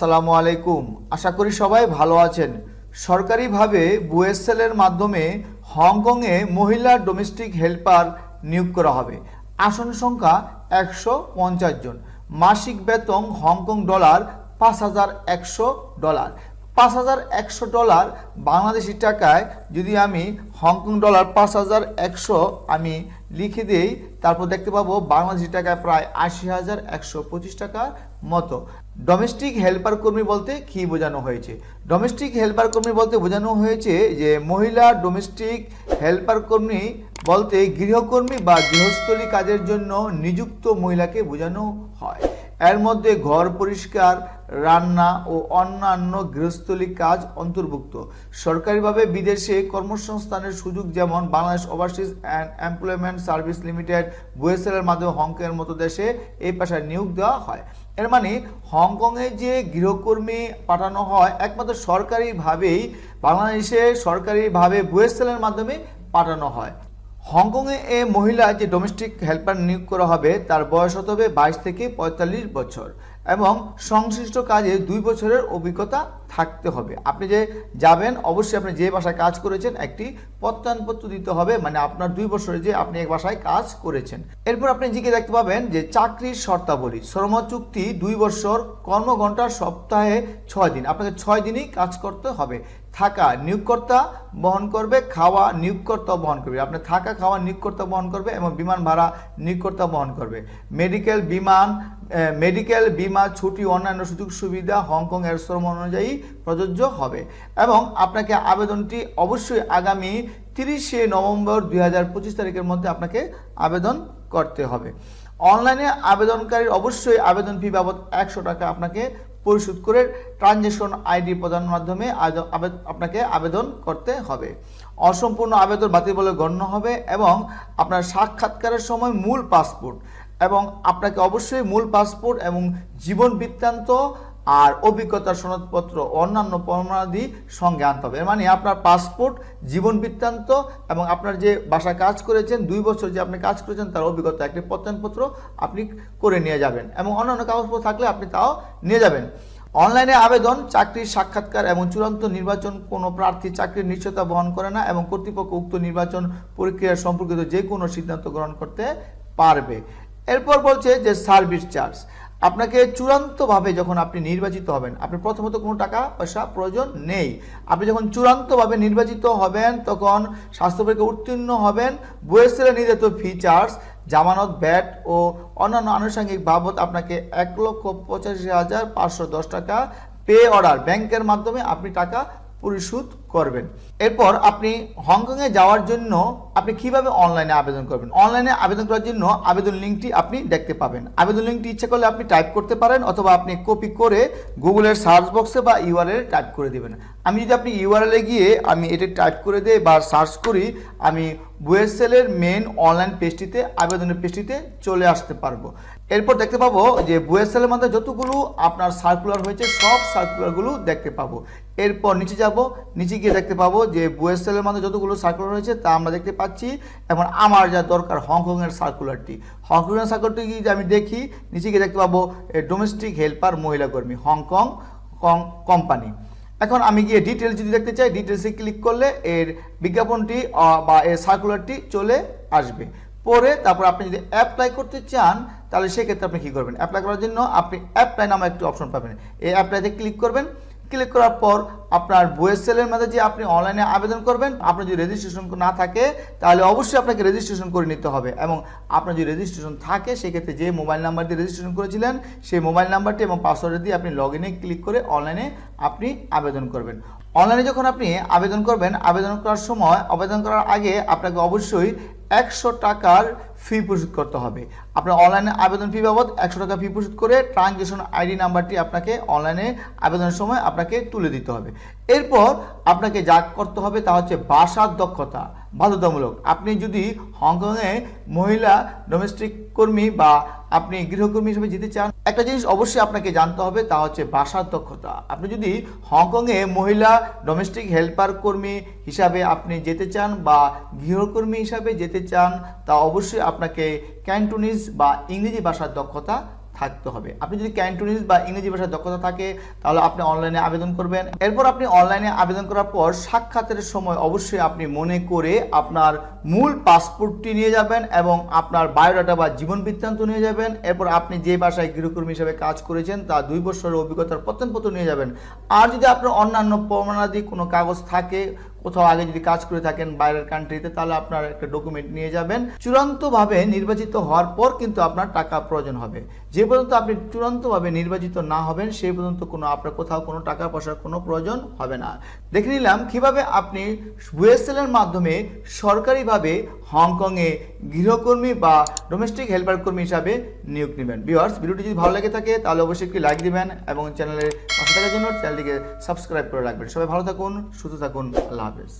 আসসালামু আলাইকুম আশা করি সবাই ভালো আছেন। সরকারিভাবে বুয়েসেলের মাধ্যমে হংকংয়ে মহিলা ডোমেস্টিক হেল্পার নিয়োগ করা হবে। আসন সংখ্যা একশো পঞ্চাশ জন। মাসিক বেতন হংকং ডলার পাঁচ হাজার একশো ডলার। পাঁচ হাজার একশো ডলার বাংলাদেশি টাকায় যদি আমি হংকং ডলার পাঁচ হাজার একশো আমি লিখে দিই, তারপর দেখতে পাবো বাংলাদেশি টাকায় প্রায় আশি হাজার একশো পঁচিশ টাকার মতো। ডোমেস্টিক হেল্পার কর্মী বলতে কী বোঝানো হয়েছে? ডোমেস্টিক হেল্পার কর্মী বলতে বোঝানো হয়েছে যে, মহিলা ডোমেস্টিক হেল্পার কর্মী বলতে গৃহকর্মী বা গৃহস্থলী কাজের জন্য নিযুক্ত মহিলাকে বোঝানো হয়। এর মধ্যে ঘর পরিষ্কার, রান্না ও অন্যান্য গৃহস্থলী কাজ অন্তর্ভুক্ত। সরকারিভাবে বিদেশে কর্মসংস্থানের সুযোগ যেমন Bangladesh overseas and employment service limited বুয়েসেলের মাধ্যমে হংকংয়ের মতো দেশে এই পেশায় নিয়োগ দেওয়া হয়। এর মানে হংকংয়ে যে গৃহকর্মী পাঠানো হয়, একমাত্র সরকারিভাবেই বাংলাদেশে সরকারিভাবে বুয়েসেলের মাধ্যমে পাঠানো হয়। হংকংয়ে এ মহিলা যে ডোমেস্টিক হেল্পার নিয়োগ করা হবে, তার বয়স হতে হবে বাইশ থেকে পঁয়তাল্লিশ বছর এবং সংশ্লিষ্ট কাজে দুই বছরের অভিজ্ঞতা থাকতে হবে। আপনি যে যাবেন, অবশ্যই আপনি যে বাসায় কাজ করেছেন, একটি প্রত্যয়নপত্র দিতে হবে। মানে আপনার দুই বছরে যে আপনি এক বাসায় কাজ করেছেন। এরপর আপনি জিকে দেখতে পাবেন যে চাকরির শর্তাবলী। শ্রম চুক্তি দুই বছর, কর্মঘণ্টা সপ্তাহে ছয় দিন। আপনাকে ছয় দিনই কাজ করতে হবে। থাকা নিয়োগকর্তা বহন করবে, খাওয়া নিয়োগকর্তা বহন করবে। আপনার থাকা, খাওয়া নিয়োগকর্তা বহন করবে এবং বিমান ভাড়া নিয়োগকর্তা বহন করবে। মেডিকেল বিমান মেডিকেল বিমা, ছুটি, অন্যান্য সুযোগ সুবিধা হংকং এর শ্রম অনুযায়ী প্রযোজ্য হবে এবং আপনাকে আবেদনটি অবশ্যই আগামী তিরিশে নভেম্বর দুই হাজার পঁচিশ তারিখের মধ্যে আপনাকে আবেদন করতে হবে। অনলাইনে আবেদনকারীর অবশ্যই আবেদন ফি বাবদ একশো টাকা আপনাকে পরিশোধ করে ট্রানজেকশন আইডি প্রদানের মাধ্যমে আপনাকে আবেদন করতে হবে। অসম্পূর্ণ আবেদন বাতিল বলে গণ্য হবে এবং আপনার সাক্ষাৎকারের সময় মূল পাসপোর্ট এবং আপনাকে অবশ্যই মূল পাসপোর্ট এবং জীবন বৃত্তান্ত আর অভিজ্ঞতার সনদপত্র অন্যান্য প্রমাণাদি সঙ্গে আনতে হবে। মানে আপনার পাসপোর্ট, জীবন বৃত্তান্ত এবং আপনার যে বাসা কাজ করেছেন, দুই বছর যে আপনি কাজ করেছেন, তার অভিজ্ঞতা একটি প্রত্যয়নপত্র আপনি করে নিয়ে যাবেন এবং অন্যান্য কাগজপত্র থাকলে আপনি তাও নিয়ে যাবেন। অনলাইনে আবেদন, চাকরির সাক্ষাৎকার এবং চূড়ান্ত নির্বাচন, কোনো প্রার্থী চাকরির নিশ্চয়তা বহন করে না এবং কর্তৃপক্ষ উক্ত নির্বাচন প্রক্রিয়া সম্পর্কিত যে কোনো সিদ্ধান্ত গ্রহণ করতে পারবে। এরপর বলছে যে সার্ভিস চার্জ। আপনাকে চূড়ান্তভাবে যখন আপনি নির্বাচিত হবেন, আপনি প্রথমত কোনো টাকা, পয়সা প্রয়োজন নেই। আপনি যখন চূড়ান্তভাবে নির্বাচিত হবেন, তখন স্বাস্থ্য পরীক্ষা উত্তীর্ণ হবেন বয়েসেলে নির্ধারিত ফিচার্স, জামানত, ব্যাট ও অন্যান্য আনুষঙ্গিক বাবদ আপনাকে এক লক্ষ পঁচাশি হাজার পাঁচশো দশ টাকা পে অর্ডার ব্যাংকের মাধ্যমে আপনি টাকা পরিশোধ করবেন। এরপর আপনি হংকংয়ে যাওয়ার জন্য আপনি কীভাবে অনলাইনে আবেদন করবেন? অনলাইনে আবেদন করার জন্য আবেদন লিঙ্কটি আপনি দেখতে পাবেন। আবেদন লিঙ্কটি ইচ্ছে করলে আপনি টাইপ করতে পারেন অথবা আপনি কপি করে গুগলের সার্চ বক্সে বা ইউআরএল টাইপ করে দেবেন। আমি যদি আপনি ইউআরএলে গিয়ে আমি এটা টাইপ করে দিই বা সার্চ করি, আমি বুয়েসেলের মেন অনলাইন পেজটিতে, আবেদনের পেজটিতে চলে আসতে পারব। এরপর দেখতে পাবো যে বুয়েসেলের মধ্যে যতগুলো আপনার সার্কুলার হয়েছে, সব সার্কুলারগুলো দেখতে পাবো। এরপর নিচে যাব, নিচে গিয়ে দেখতে পাবো যে বুয়েসেলের মধ্যে যতগুলো সার্কুলার হয়েছে, তা আমরা দেখতে পাচ্ছি। এবং আমার যা দরকার হংকংয়ের সার্কুলারটি হংকংয়ের সার্কুলারটি যদি আমি দেখি, নিচে গিয়ে দেখতে পাবো ডোমেস্টিক হেল্পার মহিলা কর্মী হংকং কোম্পানি এখন আমি গিয়ে ডিটেলস যদি দেখতে চাই ডিটেলসে ক্লিক করলে এর বিজ্ঞাপনটি বা এর সার্কুলারটি চলে আসবে। পরে তারপর আপনি যদি অ্যাপ্লাই করতে চান তাহলে সেক্ষেত্রে আপনি কী করবেন? অ্যাপ্লাই করার জন্য আপনি অ্যাপ্লাই নামে একটি অপশন পাবেন। এই অ্যাপ্লাইতে ক্লিক করবেন। ক্লিক করার পর আপনার বইয়ের সেলের মধ্যে যে আপনি অনলাইনে আবেদন করবেন, আপনার যদি রেজিস্ট্রেশন না থাকে, তাহলে অবশ্যই আপনাকে রেজিস্ট্রেশন করে নিতে হবে এবং আপনার যদি রেজিস্ট্রেশন থাকে, সেক্ষেত্রে যে মোবাইল নাম্বার দিয়ে রেজিস্ট্রেশন করেছিলেন, সেই মোবাইল নাম্বারটি এবং পাসওয়ার্ড দিয়ে আপনি লগ ক্লিক করে অনলাইনে আপনি আবেদন করবেন। অনলাইনে যখন আপনি আবেদন করবেন, আবেদন করার সময়, আবেদন করার আগে আপনাকে অবশ্যই একশো টাকার ফি পরিশোধ করতে হবে। আপনার অনলাইনে আবেদন ফি বাবদ একশো টাকা ফি পরিশোধ করে ট্রানজেকশন আইডি নাম্বারটি আপনাকে অনলাইনে আবেদনের সময় আপনাকে তুলে দিতে হবে। এরপর আপনাকে যা করতে হবে তা হচ্ছে ভাষার দক্ষতা, বাধ্যতামূলক। আপনি যদি হংকংয়ে মহিলা ডোমেস্টিক কর্মী বা আপনি গৃহকর্মী হিসেবে যেতে চান, একটা জিনিস অবশ্যই আপনাকে জানতে হবে তা হচ্ছে ভাষার দক্ষতা। আপনি যদি হংকংয়ে মহিলা ডোমেস্টিক হেল্পার কর্মী হিসাবে আপনি যেতে চান বা গৃহকর্মী হিসাবে যেতে চান, তা অবশ্যই আপনাকে ক্যান্টোনিজ বা ইংরেজি ভাষার দক্ষতা থাকতে হবে। আপনি যদি ক্যান্টোনিজ বা ইংরেজি ভাষার দক্ষতা থাকে, তাহলে আপনি অনলাইনে আবেদন করবেন। এরপর আপনি অনলাইনে আবেদন করার পর সাক্ষাতের সময় অবশ্যই আপনি মনে করে আপনার মূল পাসপোর্টটি নিয়ে যাবেন এবং আপনার বায়োডাটা বা জীবন বৃত্তান্ত নিয়ে যাবেন। এরপর আপনি যে বাসায় গৃহকর্মী হিসেবে কাজ করেছেন, তা দুই বছরের অভিজ্ঞতার প্রত্যয়নপত্র নিয়ে যাবেন। আর যদি আপনার অন্যান্য প্রমাণাদি কোনো কাগজ থাকে কোথাও আগে যদি কাজ করে থাকেন বাইরের কান্ট্রিতে তাহলে আপনার একটা ডকুমেন্ট নিয়ে যাবেন। চূড়ান্তভাবে নির্বাচিত হওয়ার পর কিন্তু আপনার টাকা প্রয়োজন হবে। যে পর্যন্ত আপনি চূড়ান্তভাবে নির্বাচিত না হবেন সেই পর্যন্ত কোনো, আপনার কোথাও কোনো টাকা পয়সার কোনো প্রয়োজন হবে না। দেখে নিলাম কীভাবে আপনি বুয়েসেল এর মাধ্যমে সরকারিভাবে হংকংয়ে গৃহকর্মী বা ডোমেস্টিক হেল্পার কর্মী হিসাবে নিয়োগ নেবেন। ভিউয়ার্স ভিডিওটি যদি ভালো লাগে থাকে, তাহলে অবশ্যই একটি লাইক দিবেন এবং চ্যানেলের পাশে থাকার জন্য চ্যানেলটিকে সাবস্ক্রাইব করে রাখবেন। সবাই ভালো থাকুন, সুস্থ থাকুন, আল্লাহ palavras.